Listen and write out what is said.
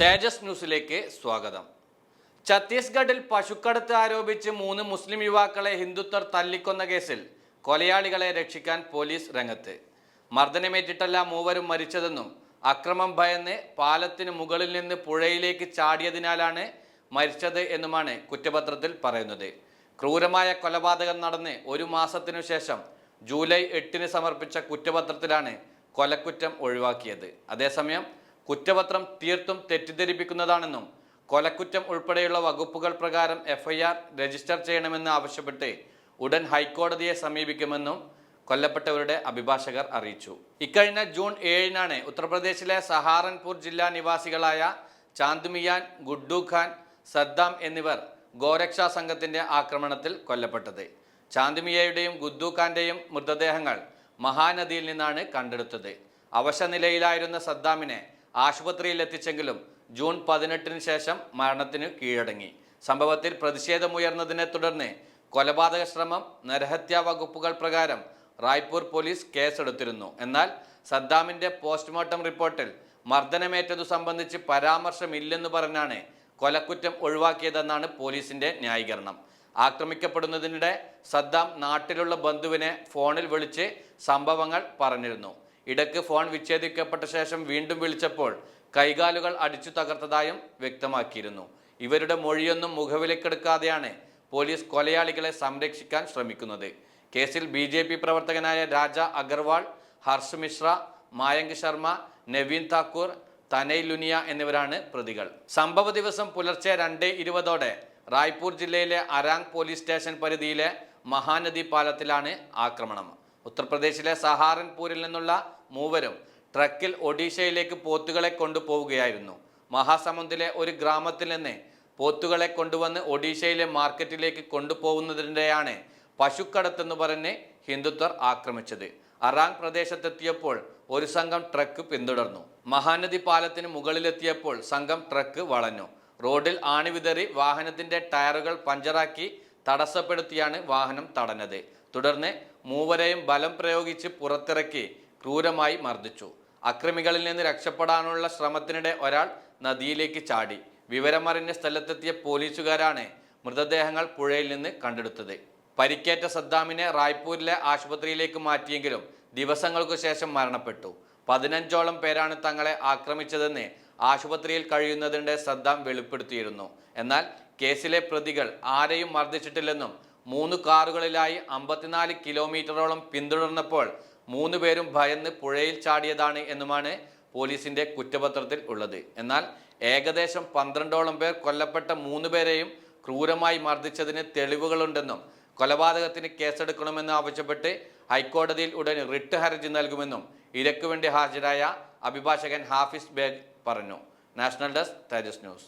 തേജസ് ന്യൂസിലേക്ക് സ്വാഗതം. ഛത്തീസ്ഗഡിൽ പശുക്കടത്ത് ആരോപിച്ച് മൂന്ന് മുസ്ലിം യുവാക്കളെ ഹിന്ദുത്വർ തല്ലിക്കൊന്ന കേസിൽ കൊലയാളികളെ രക്ഷിക്കാൻ പോലീസ് രംഗത്ത്. മർദ്ദനമേറ്റിട്ടല്ല മൂവരും മരിച്ചതെന്നും അക്രമം ഭയന്ന് പാലത്തിന് മുകളിൽ നിന്ന് പുഴയിലേക്ക് ചാടിയതിനാലാണ് മരിച്ചത് എന്നുമാണ് കുറ്റപത്രത്തിൽ പറയുന്നത്. ക്രൂരമായ കൊലപാതകം നടന്ന് ഒരു മാസത്തിനു ശേഷം ജൂലൈ എട്ടിന് സമർപ്പിച്ച കുറ്റപത്രത്തിലാണ് കൊലക്കുറ്റം ഒഴിവാക്കിയത്. അതേസമയം കുറ്റപത്രം തീർത്തും തെറ്റിദ്ധരിപ്പിക്കുന്നതാണെന്നും കൊലക്കുറ്റം ഉൾപ്പെടെയുള്ള വകുപ്പുകൾ പ്രകാരം എഫ്ഐആർ രജിസ്റ്റർ ചെയ്യണമെന്ന് ആവശ്യപ്പെട്ട് ഉടൻ ഹൈക്കോടതിയെ സമീപിക്കുമെന്നും കൊല്ലപ്പെട്ടവരുടെ അഭിഭാഷകർ അറിയിച്ചു. ഇക്കഴിഞ്ഞ ജൂൺ ഏഴിനാണ് ഉത്തർപ്രദേശിലെ സഹാറൻപൂർ ജില്ലാ നിവാസികളായ ചാന്ദ്മിയാൻ ഗുഡ്ഡു ഖാൻ സദ്ദാം എന്നിവർ ഗോരക്ഷാ സംഘത്തിന്റെ ആക്രമണത്തിൽ കൊല്ലപ്പെട്ടത്. ചാന്ദ്മിയയുടെയും ഗുദ്ദു ഖാന്റെയും മൃതദേഹങ്ങൾ മഹാനദിയിൽ നിന്നാണ് കണ്ടെടുത്തത്. അവശനിലയിലായിരുന്ന സദ്ദാമിനെ ആശുപത്രിയിൽ എത്തിച്ചെങ്കിലും ജൂൺ പതിനെട്ടിന് ശേഷം മരണത്തിന് കീഴടങ്ങി. സംഭവത്തിൽ പ്രതിഷേധമുയർന്നതിനെ തുടർന്ന് കൊലപാതക ശ്രമം നരഹത്യാ വകുപ്പുകൾ പ്രകാരം റായ്പൂർ പോലീസ് കേസെടുത്തിരുന്നു. എന്നാൽ സദ്ദാമിന്റെ പോസ്റ്റ്മോർട്ടം റിപ്പോർട്ടിൽ മർദ്ദനമേറ്റതു സംബന്ധിച്ച് പരാമർശമില്ലെന്ന് പറഞ്ഞാണ് കൊലക്കുറ്റം ഒഴിവാക്കിയതെന്നാണ് പോലീസിന്റെ ന്യായീകരണം. ആക്രമിക്കപ്പെടുന്നതിനിടെ സദ്ദാം നാട്ടിലുള്ള ബന്ധുവിനെ ഫോണിൽ വിളിച്ച് സംഭവങ്ങൾ പറഞ്ഞിരുന്നു. ഇടയ്ക്ക് ഫോൺ വിച്ഛേദിക്കപ്പെട്ട ശേഷം വീണ്ടും വിളിച്ചപ്പോൾ കൈകാലുകൾ അടിച്ചു തകർത്തതായും വ്യക്തമാക്കിയിരുന്നു. ഇവരുടെ മൊഴിയൊന്നും മുഖവിലക്കെടുക്കാതെയാണ് പോലീസ് കൊലയാളികളെ സംരക്ഷിക്കാൻ ശ്രമിക്കുന്നത്. കേസിൽ ബി ജെ പി പ്രവർത്തകനായ രാജ അഗർവാൾ ഹർഷ് മിശ്ര മായങ്ക് ശർമ്മ നവീൻ താക്കൂർ തനയ് ലുനിയ എന്നിവരാണ് പ്രതികൾ. സംഭവ ദിവസം പുലർച്ചെ രണ്ട് ഇരുപതോടെ റായ്പൂർ ജില്ലയിലെ അരാങ് പോലീസ് സ്റ്റേഷൻ പരിധിയിലെ മഹാനദി പാലത്തിലാണ് ആക്രമണം. ഉത്തർപ്രദേശിലെ സഹാറൻപൂരിൽ നിന്നുള്ള മൂവരും ട്രക്കിൽ ഒഡീഷയിലേക്ക് പോത്തുകളെ കൊണ്ടുപോവുകയായിരുന്നു. മഹാസമുദ്രിലെ ഒരു ഗ്രാമത്തിൽ നിന്ന് പോത്തുകളെ കൊണ്ടുവന്ന് ഒഡീഷയിലെ മാർക്കറ്റിലേക്ക് കൊണ്ടുപോകുന്നതിനിടെയാണ് പശുക്കടത്തെന്ന് പറഞ്ഞ് ഹിന്ദുത്വർ ആക്രമിച്ചത്. അറാങ് പ്രദേശത്തെത്തിയപ്പോൾ ഒരു സംഘം ട്രക്ക് പിന്തുടർന്നു. മഹാനദി പാലത്തിന് മുകളിലെത്തിയപ്പോൾ സംഘം ട്രക്ക് വളഞ്ഞു. റോഡിൽ ആണി വിതറി വാഹനത്തിന്റെ ടയറുകൾ പഞ്ചറാക്കി തടസ്സപ്പെടുത്തിയാണ് വാഹനം തടഞ്ഞത്. തുടർന്ന് മൂവരെയും ബലം പ്രയോഗിച്ച് പുറത്തിറക്കി ക്രൂരമായി മർദ്ദിച്ചു. അക്രമികളിൽ നിന്ന് രക്ഷപ്പെടാനുള്ള ശ്രമത്തിനിടെ ഒരാൾ നദിയിലേക്ക് ചാടി. വിവരമറിഞ്ഞ സ്ഥലത്തെത്തിയ പോലീസുകാരാണ് മൃതദേഹങ്ങൾ പുഴയിൽ നിന്ന് കണ്ടെടുത്തത്. പരിക്കേറ്റ സദ്ദാമിനെ റായ്പൂരിലെ ആശുപത്രിയിലേക്ക് മാറ്റിയെങ്കിലും ദിവസങ്ങൾക്കു ശേഷം മരണപ്പെട്ടു. പതിനഞ്ചോളം പേരാണ് തങ്ങളെ ആക്രമിച്ചതെന്ന് ആശുപത്രിയിൽ കഴിയുന്നതിനിടെ സദ്ദാം വെളിപ്പെടുത്തിയിരുന്നു. എന്നാൽ കേസിലെ പ്രതികൾ ആരെയും മർദ്ദിച്ചിട്ടില്ലെന്നും മൂന്ന് കാറുകളിലായി അമ്പത്തിനാല് കിലോമീറ്ററോളം പിന്തുടർന്നപ്പോൾ മൂന്ന് പേരും ഭയന്ന് പുഴയിൽ ചാടിയതാണ് എന്നുമാണ് പോലീസിന്റെ കുറ്റപത്രത്തിൽ ഉള്ളത്. എന്നാൽ ഏകദേശം പന്ത്രണ്ടോളം പേർ കൊല്ലപ്പെട്ട മൂന്ന് പേരെയും ക്രൂരമായി മർദ്ദിച്ചതിന് തെളിവുകളുണ്ടെന്നും കൊലപാതകത്തിന് കേസെടുക്കണമെന്ന് ആവശ്യപ്പെട്ട് ഹൈക്കോടതിയിൽ ഉടൻ റിട്ട് ഹർജി നൽകുമെന്നും ഇരയ്ക്കു വേണ്ടി ഹാജരായ അഭിഭാഷകൻ ഹാഫിസ് ബേഗ് പറഞ്ഞു. National desk Tejas news.